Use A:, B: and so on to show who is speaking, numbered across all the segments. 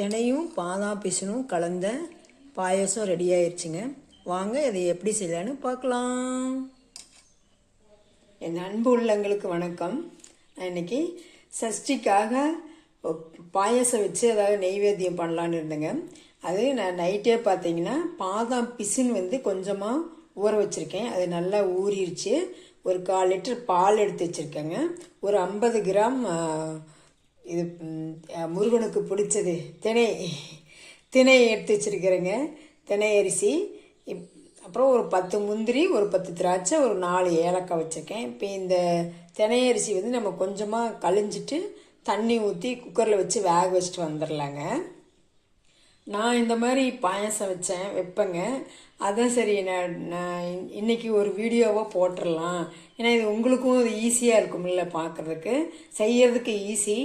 A: தினையும் பாதாம் பிசனும் கலந்த பாயசம் ரெடி ஆயிடுச்சுங்க வாங்க இதை எப்படி செய்யலான்னு பார்க்கலாம். என் அன்பு உள்ளங்களுக்கு வணக்கம். நான் இன்னைக்கு சஷ்டிக்காக பாயசம் வச்சு அதாவது நெய்வேத்தியம் பண்ணலான்னு இருந்தேங்க. அது நான் நைட்டே பார்த்தீங்கன்னா பாதாம் பிசின் வந்து கொஞ்சமாக ஊற வச்சுருக்கேன். அது நல்லா ஊறிடுச்சு ஒரு கால் லிட்டர் பால் எடுத்து வச்சுருக்கேங்க. ஒரு ஐம்பது கிராம் இது முருகனுக்கு பிடிச்சது தினை தினை எடுத்து வச்சுருக்கிறேங்க. தினை அரிசி. இப் அப்புறம் ஒரு பத்து முந்திரி ஒரு பத்து திராட்சை ஒரு நாலு ஏலக்காய் வச்சுருக்கேன். இப்போ இந்த தினை அரிசி வந்து நம்ம கொஞ்சமாக கழிஞ்சிட்டு தண்ணி ஊற்றி குக்கரில் வச்சு வேக வச்சுட்டு வந்துடலாங்க நான் இந்த மாதிரி பாயசம் வச்சேன் வைப்பேங்க. அதான் சரி நான் நான் இன்னைக்கு ஒரு வீடியோவாக போட்டுடலாம் ஏன்னா இது உங்களுக்கும் இது ஈஸியாக இருக்கும்ல பார்க்குறதுக்கு செய்யறதுக்கு ஈஸி.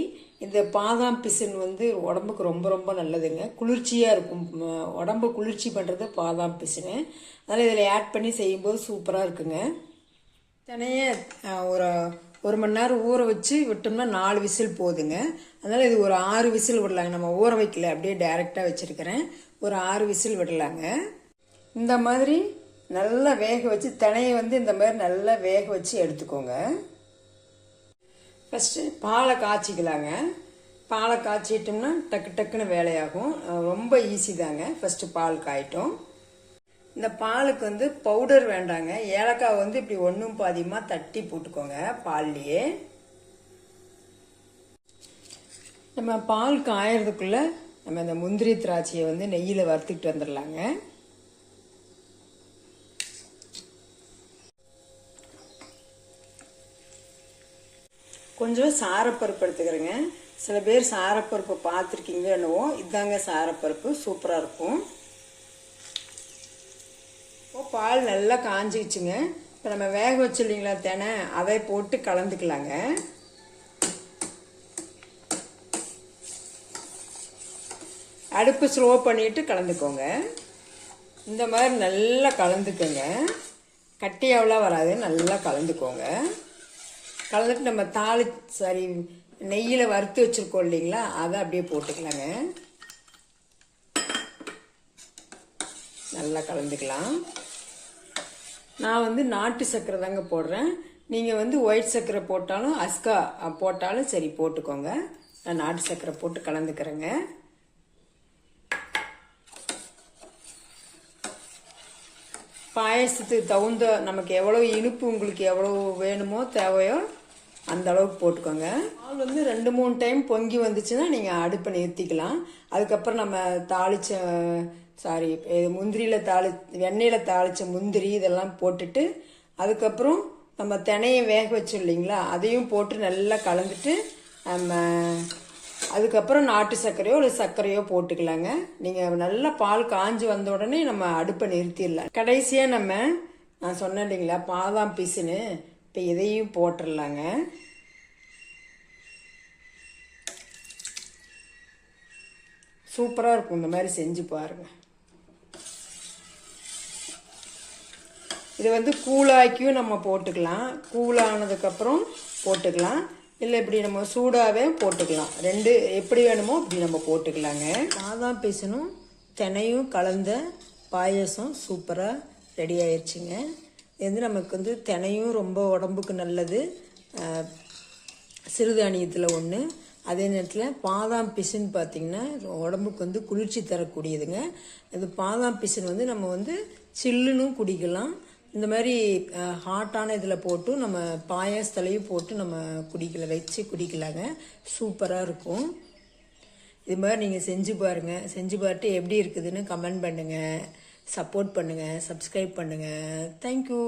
A: இந்த பாதாம் பிசின் வந்து உடம்புக்கு ரொம்ப ரொம்ப நல்லதுங்க. குளிர்ச்சியாக இருக்கும். உடம்பு குளிர்ச்சி பண்ணுறது பாதாம் பிசின். அதனால் இதில் ஆட் பண்ணி செய்யும்போது சூப்பராக இருக்குங்க. தனியாக ஒரு ஒரு மணி நேரம் ஊற வச்சு விட்டோம்னா நாலு விசில் போதுங்க. அதனால் இது ஒரு ஆறு விசில் விடலாங்க. நம்ம ஊற வைக்கல அப்படியே டைரெக்டாக வச்சுருக்கிறேன். ஒரு ஆறு விசில் விடலாங்க. இந்த மாதிரி நல்லா வேக வச்சு தினையை வந்து இந்த மாதிரி நல்லா வேக வச்சு எடுத்துக்கோங்க. ஃபஸ்ட்டு பாலை காய்ச்சிக்கலாங்க. பாலை காய்ச்சிட்டோம்னா டக்கு டக்குன்னு வேலையாகும். ரொம்ப ஈஸி தாங்க. ஃபஸ்ட்டு பால் காயிட்டும். இந்த பாலுக்கு வந்து பவுடர் வேண்டாங்க. ஏலக்காய் வந்து இப்படி ஒன்றும் பாதியமாக தட்டி போட்டுக்கோங்க பால்லையே. நம்ம பால் காயறதுக்குள்ள நம்ம இந்த முந்திரி திராட்சையை வந்து நெய்யில் வறுத்துக்கிட்டு வந்துடலாங்க. கொஞ்சம் சாரப்பருப்பு எடுத்துக்கிறேங்க. சில பேர் சாரப்பருப்பு பார்த்துருக்கீங்களோ என்னவோ இதாங்க சாரப்பருப்பு. சூப்பராக இருக்கும். பால் நல்லா காஞ்சிச்சுங்க இப்போ நம்ம வேக வச்சு இல்லைங்களா தினை அதை போட்டு கலந்துக்கலாங்க. அடுப்பு ஸ்லோ பண்ணிட்டு கலந்துக்கோங்க. இந்த மாதிரி நல்லா கலந்துக்கோங்க. கட்டி வராது நல்லா கலந்துக்கோங்க. கலந்துட்டு நம்ம தாளி சாரி நெய்யில் வறுத்து வச்சுருக்கோம் இல்லைங்களா அதை அப்படியே போட்டுக்கலாங்க. நல்லா கலந்துக்கலாம். நான் வந்து நாட்டு சர்க்கரை தாங்க போடுறேன். நீங்கள் வந்து ஒயிட் சர்க்கரை போட்டாலும் அஸ்கா போட்டாலும் சரி போட்டுக்கோங்க. நான் நாட்டு சர்க்கரை போட்டு கலந்துக்கிறேங்க. பாயசத்துக்கு தகுந்த நமக்கு எவ்வளோ இனிப்பு உங்களுக்கு எவ்வளோ வேணுமோ தேவையோ அந்த அளவுக்கு போட்டுக்கோங்க. பால் வந்து ரெண்டு மூணு டைம் பொங்கி வந்துச்சுன்னா நீங்கள் அடுப்பை நிறுத்திக்கலாம். அதுக்கப்புறம் நம்ம தாளிச்ச சாரி முந்திரியில் தாளி வெண்ணெயில் தாளித்த முந்திரி இதெல்லாம் போட்டுட்டு அதுக்கப்புறம் நம்ம தினையை வேக வச்சோம் இல்லைங்களா? அதையும் போட்டு நல்லா கலந்துட்டு நம்ம அதுக்கப்புறம் நாட்டு சர்க்கரையோ இல்லை சர்க்கரையோ போட்டுக்கலாங்க. நீங்கள் நல்லா பால் காஞ்சு வந்த உடனே நம்ம அடுப்பை நிறுத்திடலாம். கடைசியாக நம்ம நான் சொன்னேன் இல்லைங்களா பாதாம் பீஸுன்னு. இப்போ இதையும் போட்டுடலாங்க சூப்பராக இருக்கும் இந்த மாதிரி செஞ்சு பாருங்க. இது வந்து கூழாக்கியும் நம்ம போட்டுக்கலாம். கூழானதுக்கப்புறம் போட்டுக்கலாம். இல்லை இப்படி நம்ம சூடாகவே போட்டுக்கலாம். ரெண்டு எப்படி வேணுமோ இப்படி நம்ம போட்டுக்கலாங்க. பாதாம் பேசணும். தினையும் கலந்த பாயசம் சூப்பராக ரெடி ஆயிடுச்சுங்க இது வந்து நமக்கு வந்து தினையும் ரொம்ப உடம்புக்கு நல்லது. சிறுதானியத்தில் ஒன்று அதே நேரத்தில் பாதாம் பிசின் பார்த்திங்கன்னா உடம்புக்கு வந்து குளிர்ச்சி தரக்கூடியதுங்க. இது பாதாம் பிசின் வந்து நம்ம வந்து சில்லுன்னு குடிக்கலாம். இந்த மாதிரி ஹாட்டான இதில் போட்டு நம்ம பாயாசத்துலையும் போட்டு நம்ம குடிக்கல வச்சு குடிக்கலாங்க. சூப்பராக இருக்கும். இது மாதிரி நீங்கள் செஞ்சு பாருங்கள் செஞ்சு பார்த்துட்டு எப்படி இருக்குதுன்னு கமெண்ட் பண்ணுங்கள் சப்போர்ட் பண்ணுங்கள் சப்ஸ்கிரைப் பண்ணுங்கள் தேங்க்யூ